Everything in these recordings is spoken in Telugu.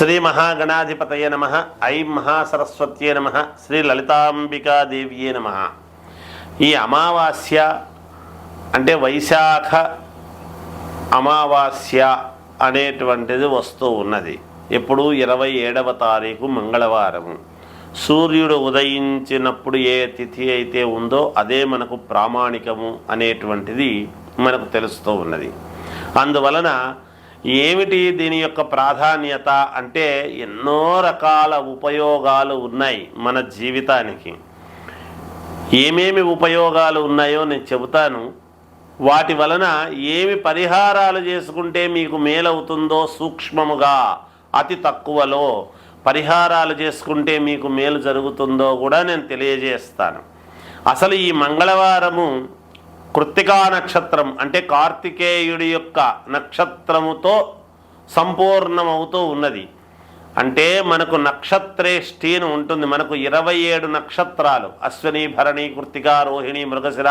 శ్రీ మహాగణాధిపతయ నమ. ఐం మహాసరస్వత్యే నమ. శ్రీ లలితాంబికాదేవ్యే నమ. ఈ అమావాస్య అంటే వైశాఖ అమావాస్య అనేటువంటిది వస్తూ ఉన్నది. ఎప్పుడు ఇరవై ఏడవ తారీఖు మంగళవారము. సూర్యుడు ఉదయించినప్పుడు ఏ తిథి అయితే ఉందో అదే మనకు ప్రామాణికము అనేటువంటిది మనకు తెలుస్తూ ఉన్నది. అందువలన ఏమిటి దీని యొక్క ప్రాధాన్యత అంటే ఎన్నో రకాల ఉపయోగాలు ఉన్నాయి మన జీవితానికి. ఏమేమి ఉపయోగాలు ఉన్నాయో నేను చెబుతాను. వాటి వలన ఏమి పరిహారాలు చేసుకుంటే మీకు మేలవుతుందో సూక్ష్మముగా అతి తక్కువలో పరిహారాలు చేసుకుంటే మీకు మేలు జరుగుతుందో కూడా నేను తెలియజేస్తాను. అసలు ఈ మంగళవారము కృత్తికా నక్షత్రం అంటే కార్తికేయుడి యొక్క నక్షత్రముతో సంపూర్ణమవుతూ ఉన్నది. అంటే మనకు నక్షత్రేష్ఠి అని ఉంటుంది. మనకు ఇరవై ఏడు నక్షత్రాలు. అశ్వని భరణి కృత్తిక రోహిణి మృగశిర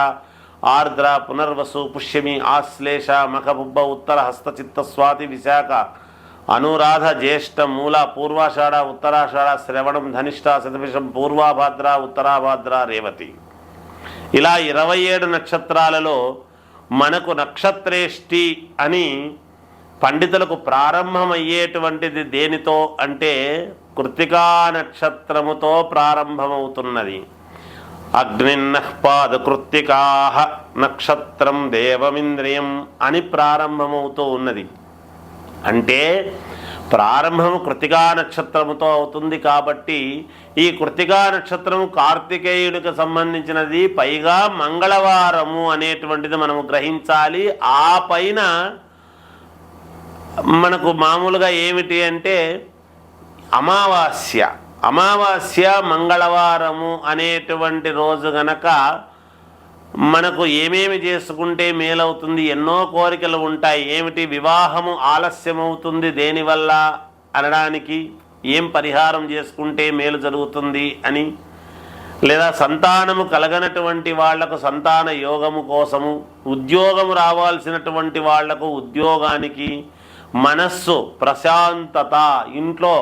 ఆర్ద్ర పునర్వసు పుష్యమి ఆశ్లేష మఖబుబ్బ ఉత్తర హస్తచిత్త స్వాతి విశాఖ అనురాధ జ్యేష్ఠ మూల పూర్వాషాఢ ఉత్తరాషాఢ శ్రవణం ధనిష్ట శతభిషం పూర్వాభాద్ర ఉత్తరాభాద్ర రేవతి. ఇలా ఇరవై ఏడు నక్షత్రాలలో మనకు నక్షత్రేష్టి అని పండితులకు ప్రారంభమయ్యేటువంటిది దేనితో అంటే కృతికా నక్షత్రముతో ప్రారంభమవుతున్నది. అగ్నిన్నఃపాద కృత్తికా నక్షత్రం దేవమింద్రియం అని ప్రారంభమవుతూ ఉన్నది. అంటే ప్రారంభము కృతికా నక్షత్రముతో అవుతుంది కాబట్టి ఈ కృతికా నక్షత్రము కార్తికేయుడికి సంబంధించినది. పైగా మంగళవారము అనేటువంటిది మనము గ్రహించాలి. ఆ పైన మనకు మామూలుగా ఏమిటి అంటే అమావాస్య. అమావాస్య మంగళవారము అనేటువంటి రోజు గనక మనకు ఏమేమి చేసుకుంటే మేలవుతుంది ఎన్నో కోరికలు ఉంటాయి ఏమిటి వివాహము ఆలస్యమవుతుంది దేనివల్ల అనడానికి ఏం పరిహారం చేసుకుంటే మేలు జరుగుతుంది అని లేదా సంతానము కలగనటువంటి వాళ్ళకు సంతాన యోగము కోసము ఉద్యోగము రావాల్సినటువంటి వాళ్ళకు ఉద్యోగానికి మనస్సు ప్రశాంతత ఇంట్లో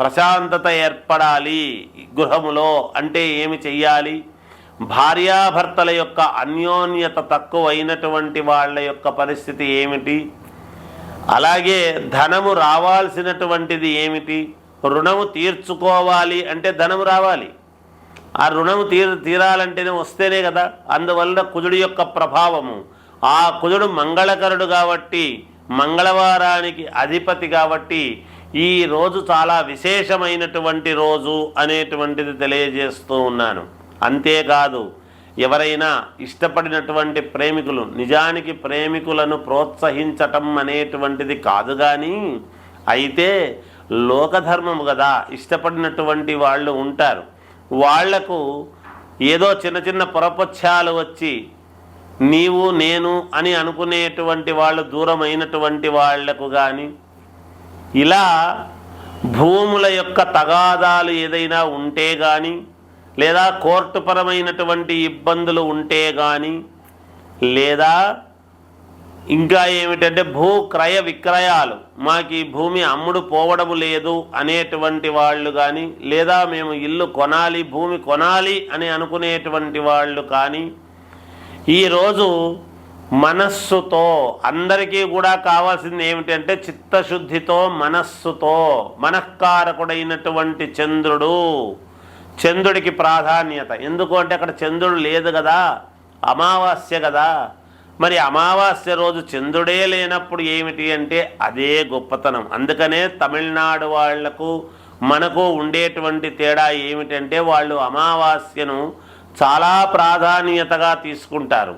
ప్రశాంతత ఏర్పడాలి గృహములో అంటే ఏమి చెయ్యాలి? భార్యాభర్తల యొక్క అన్యోన్యత తక్కువైనటువంటి వాళ్ళ యొక్క పరిస్థితి ఏమిటి? అలాగే ధనము రావాల్సినటువంటిది ఏమిటి? రుణము తీర్చుకోవాలి అంటే ధనము రావాలి. ఆ రుణము తీర్ తీరాలంటేనే వస్తేనే కదా. అందువల్ల కుజుడి యొక్క ప్రభావము. ఆ కుజుడు మంగళకరుడు కాబట్టి మంగళవారానికి అధిపతి కాబట్టి ఈ రోజు చాలా విశేషమైనటువంటి రోజు అనేటువంటిది తెలియజేస్తూ ఉన్నాను. అంతేకాదు ఎవరైనా ఇష్టపడినటువంటి ప్రేమికులు నిజానికి ప్రేమికులను ప్రోత్సహించటం అనేటువంటిది కాదు కానీ అయితే లోకధర్మము కదా ఇష్టపడినటువంటి వాళ్ళు ఉంటారు. వాళ్ళకు ఏదో చిన్న చిన్న పొరపొచ్చాలు వచ్చి నీవు నేను అని అనుకునేటువంటి వాళ్ళు దూరమైనటువంటి వాళ్ళకు కానీ ఇలా భూముల యొక్క తగాదాలు ఏదైనా ఉంటే కానీ లేదా కోర్టు పరమైనటువంటి ఇబ్బందులు ఉంటే కానీ లేదా ఇంకా ఏమిటంటే భూ క్రయ విక్రయాలు మాకు ఈ భూమి అమ్ముడు పోవడం లేదు అనేటువంటి వాళ్ళు కానీ లేదా మేము ఇల్లు కొనాలి భూమి కొనాలి అని అనుకునేటువంటి వాళ్ళు కానీ ఈరోజు మనస్సుతో అందరికీ కూడా కావాల్సింది ఏమిటంటే చిత్తశుద్ధితో మనస్సుతో మనఃకారకుడైనటువంటి చంద్రుడు చంద్రుడికి ప్రాధాన్యత. ఎందుకు అంటే అక్కడ చంద్రుడు లేదు కదా? అమావాస్య కదా? మరి అమావాస్య రోజు చంద్రుడే లేనప్పుడు ఏమిటి అంటే అదే గొప్పతనం. అందుకనే తమిళనాడు వాళ్ళకు మనకు ఉండేటువంటి తేడా ఏమిటంటే వాళ్ళు అమావాస్యను చాలా ప్రాధాన్యతగా తీసుకుంటారు.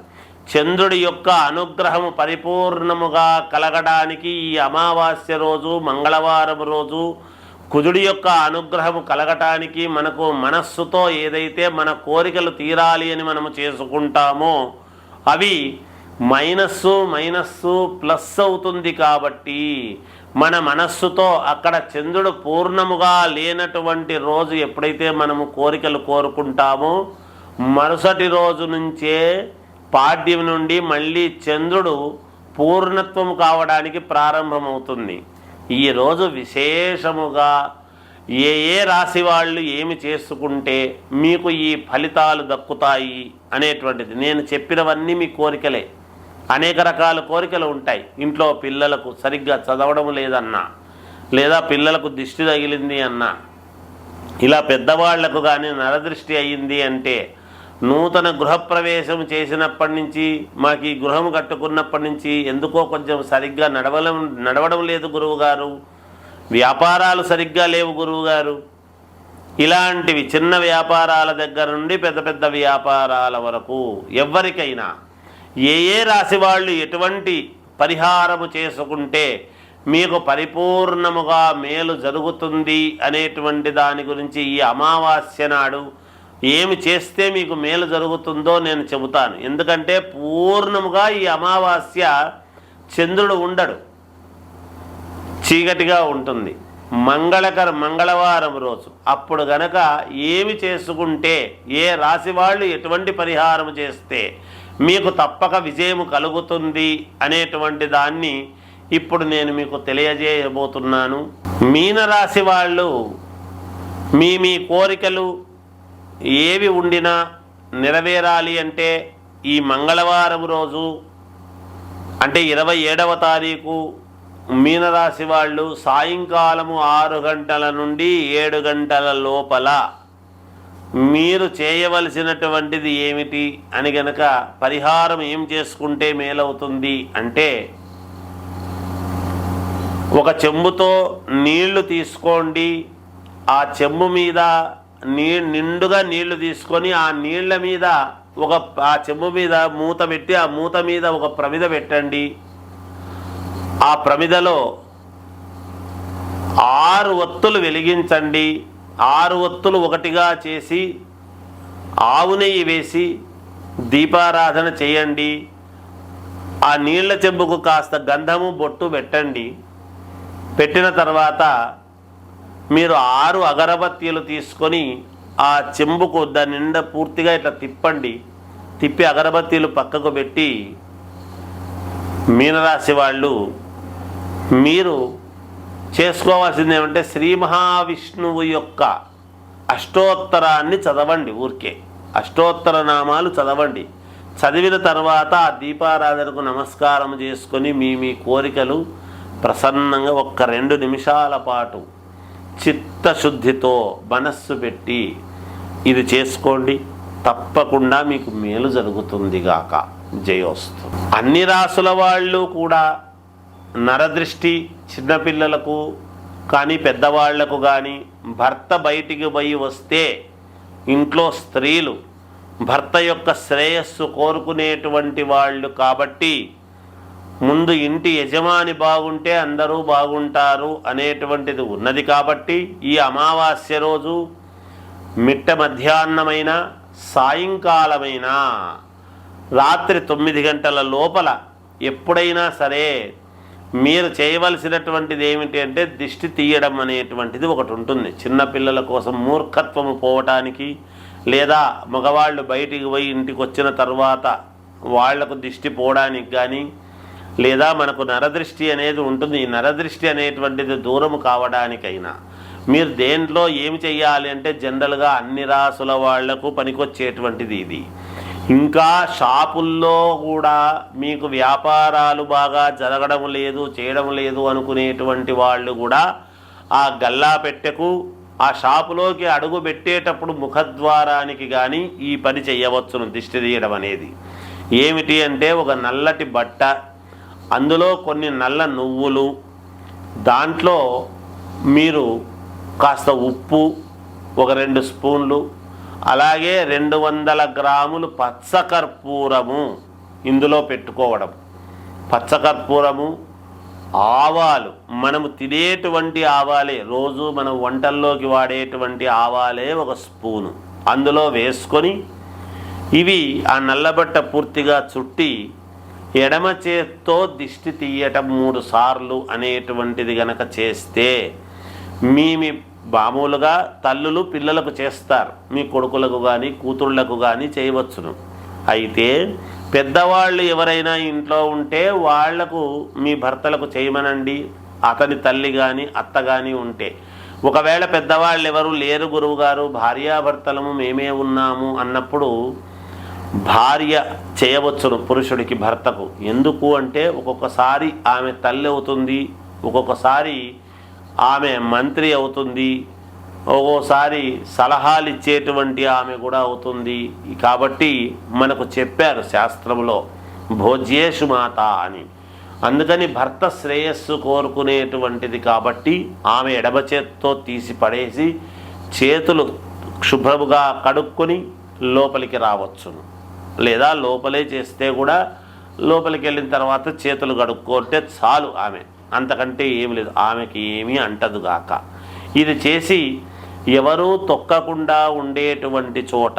చంద్రుడి యొక్క అనుగ్రహము పరిపూర్ణముగా కలగడానికి ఈ అమావాస్య రోజు మంగళవారం రోజు కుజుడి యొక్క అనుగ్రహము కలగటానికి మనకు మనస్సుతో ఏదైతే మన కోరికలు తీరాలి అని మనము చేసుకుంటామో అవి మైనస్సు మైనస్సు ప్లస్ అవుతుంది కాబట్టి మన మనస్సుతో అక్కడ చంద్రుడు పూర్ణముగా లేనటువంటి రోజు ఎప్పుడైతే మనము కోరికలు కోరుకుంటామో మరుసటి రోజు నుంచే పాడ్యం నుండి మళ్ళీ చంద్రుడు పూర్ణత్వం కావడానికి ప్రారంభమవుతుంది. ఈరోజు విశేషముగా ఏ ఏ రాశి వాళ్ళు ఏమి చేసుకుంటే మీకు ఈ ఫలితాలు దక్కుతాయి అనేటువంటిది. నేను చెప్పినవన్నీ మీ కోరికలే. అనేక రకాల కోరికలు ఉంటాయి. ఇంట్లో పిల్లలకు సరిగ్గా చదవడం లేదన్నా లేదా పిల్లలకు దిష్టి తగిలింది అన్నా ఇలా పెద్దవాళ్ళకు కానీ నరదృష్టి అయ్యింది అంటే నూతన గృహప్రవేశం చేసినప్పటి నుంచి మాకు ఈ గృహం కట్టుకున్నప్పటి నుంచి ఎందుకో కొంచెం సరిగ్గా నడవడం నడవడం లేదు గురువుగారు. వ్యాపారాలు సరిగ్గా లేవు గురువుగారు. ఇలాంటివి చిన్న వ్యాపారాల దగ్గర నుండి పెద్ద పెద్ద వ్యాపారాల వరకు ఎవరికైనా ఏ ఏ రాశి వాళ్ళు ఎటువంటి పరిహారము చేసుకుంటే మీకు పరిపూర్ణముగా మేలు జరుగుతుంది అనేటువంటి దాని గురించి ఈ అమావాస్య నాడు ఏమి చేస్తే మీకు మేలు జరుగుతుందో నేను చెబుతాను. ఎందుకంటే పూర్ణముగా ఈ అమావాస్య చంద్రుడు ఉండడు. చీకటిగా ఉంటుంది. మంగళకర మంగళవారం రోజు. అప్పుడు గనక ఏమి చేసుకుంటే ఏ రాశి వాళ్ళు ఎటువంటి పరిహారం చేస్తే మీకు తప్పక విజయం కలుగుతుంది అనేటువంటి దాన్ని ఇప్పుడు నేను మీకు తెలియజేయబోతున్నాను. మీనరాశి వాళ్ళు మీ మీ కోరికలు ఏవి ఉండినా నెరవేరాలి అంటే ఈ మంగళవారం రోజు అంటే ఇరవై ఏడవ తారీఖు మీనరాశి వాళ్ళు సాయంకాలము ఆరు గంటల నుండి ఏడు గంటల లోపల మీరు చేయవలసినటువంటిది ఏమిటి అని గనక పరిహారం ఏం చేసుకుంటే మేలవుతుంది అంటే ఒక చెంబుతో నీళ్ళు తీసుకోండి. ఆ చెంబు మీద నీ నిండుగా నీళ్ళు తీసుకొని ఆ నీళ్ళ మీద ఒక ఆ చెంబు మీద మూత పెట్టి ఆ మూత మీద ఒక ప్రమిద పెట్టండి. ఆ ప్రమిదలో ఆరు ఒత్తులు వెలిగించండి. ఆరు ఒత్తులు ఒకటిగా చేసి ఆవు నెయ్యి వేసి దీపారాధన చేయండి. ఆ నీళ్ళ చెంబుకు కాస్త గంధము బొట్టు పెట్టండి. పెట్టిన తర్వాత మీరు ఆరు అగరబత్తీలు తీసుకొని ఆ చెంబుకు దాని నిండా పూర్తిగా ఇట్లా తిప్పండి. తిప్పి అగరబత్తీలు పక్కకు పెట్టి మీనరాశి వాళ్ళు మీరు చేసుకోవాల్సింది ఏమంటే శ్రీ మహావిష్ణువు యొక్క అష్టోత్తరాన్ని చదవండి ఊరికే. అష్టోత్తర నామాలు చదవండి. చదివిన తర్వాత ఆ దీపారాధనకు నమస్కారం చేసుకొని మీ మీ కోరికలు ప్రసన్నంగా ఒక్క రెండు నిమిషాల పాటు చిత్తశుద్ధితో మనస్సు పెట్టి ఇది చేసుకోండి. తప్పకుండా మీకు మేలు జరుగుతుంది గాక. జయోస్తు. అన్ని రాసుల వాళ్ళు కూడా నరదృష్టి చిన్నపిల్లలకు కానీ పెద్దవాళ్ళకు కానీ భర్త బయటికి పోయి వస్తే ఇంట్లో స్త్రీలు భర్త యొక్క శ్రేయస్సు కోరుకునేటువంటి వాళ్ళు కాబట్టి ముందు ఇంటి యజమాని బాగుంటే అందరూ బాగుంటారు అనేటువంటిది ఉన్నది కాబట్టి ఈ అమావాస్య రోజు మిట్ట మధ్యాహ్నమైన సాయంకాలమైన రాత్రి తొమ్మిది గంటల లోపల ఎప్పుడైనా సరే మీరు చేయవలసినటువంటిది ఏమిటి అంటే దిష్టి తీయడం అనేటువంటిది ఒకటి ఉంటుంది. చిన్నపిల్లల కోసం మూర్ఖత్వము పోవటానికి లేదా మగవాళ్ళు బయటికి పోయి ఇంటికి వచ్చిన తర్వాత వాళ్ళకు దిష్టి పోవడానికి కానీ లేదా మనకు నరదృష్టి అనేది ఉంటుంది. ఈ నరదృష్టి అనేటువంటిది దూరం కావడానికైనా మీరు దేంట్లో ఏమి చెయ్యాలి అంటే జనరల్గా అన్ని రాసుల వాళ్ళకు పనికొచ్చేటువంటిది ఇది. ఇంకా షాపుల్లో కూడా మీకు వ్యాపారాలు బాగా జరగడం లేదు చేయడం లేదు అనుకునేటువంటి వాళ్ళు కూడా ఆ గల్లా పెట్టెకు ఆ షాపులోకి అడుగు పెట్టేటప్పుడు ముఖద్వారానికి కానీ ఈ పని చేయవచ్చును దిష్టి తీయడం అనేది. ఏమిటి అంటే ఒక నల్లటి బట్ట అందులో కొన్ని నల్ల నువ్వులు దాంట్లో మీరు కాస్త ఉప్పు ఒక రెండు స్పూన్లు అలాగే రెండు వందల గ్రాములు పచ్చకర్పూరము ఇందులో పెట్టుకోవడం. పచ్చకర్పూరము ఆవాలు. మనము తినేటువంటి ఆవాలే. రోజు మనం వంటల్లోకి వాడేటువంటి ఆవాలే ఒక స్పూను. అందులో వేసుకొని ఇవి ఆ నల్లబట్ట పూర్తిగా చుట్టి ఎడమ చేత్తో దిష్టి తీయటం మూడు సార్లు అనేటువంటిది గనక చేస్తే మీ మీ మామూలుగా తల్లులు పిల్లలకు చేస్తారు. మీ కొడుకులకు కానీ కూతుళ్ళకు కానీ చేయవచ్చును. అయితే పెద్దవాళ్ళు ఎవరైనా ఇంట్లో ఉంటే వాళ్ళకు మీ భర్తలకు చేయమనండి. అతని తల్లి కానీ అత్త కానీ ఉంటే. ఒకవేళ పెద్దవాళ్ళు ఎవరు లేరు గురువుగారు భార్యాభర్తలము మేమే ఉన్నాము అన్నప్పుడు భార్య చేయవచ్చును పురుషుడికి భర్తకు. ఎందుకు అంటే ఒక్కొక్కసారి ఆమె తల్లి అవుతుంది ఒక్కొక్కసారి ఆమె మంత్రి అవుతుంది ఒక్కోసారి సలహాలు ఇచ్చేటువంటి ఆమె కూడా అవుతుంది. కాబట్టి మనకు చెప్పారు శాస్త్రంలో భోజ్యేషు మాత అని. అందుకని భర్త శ్రేయస్సు కోరుకునేటువంటిది కాబట్టి ఆమె ఎడమ చేత్తో తీసి పడేసి చేతులు శుభ్రముగా కడుక్కొని లోపలికి రావచ్చును. లేదా లోపలే చేస్తే కూడా లోపలికి వెళ్ళిన తర్వాత చేతులు కడుక్కుంటే చాలు ఆమె. అంతకంటే ఏమి లేదు. ఆమెకి ఏమీ అంటదు గాక. ఇది చేసి ఎవరూ తొక్కకుండా ఉండేటువంటి చోట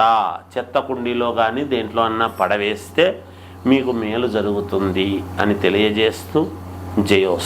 చెత్త కుండీలో కానీ దేంట్లో అన్నా పడవేస్తే మీకు మేలు జరుగుతుంది అని తెలియజేస్తూ జయోస్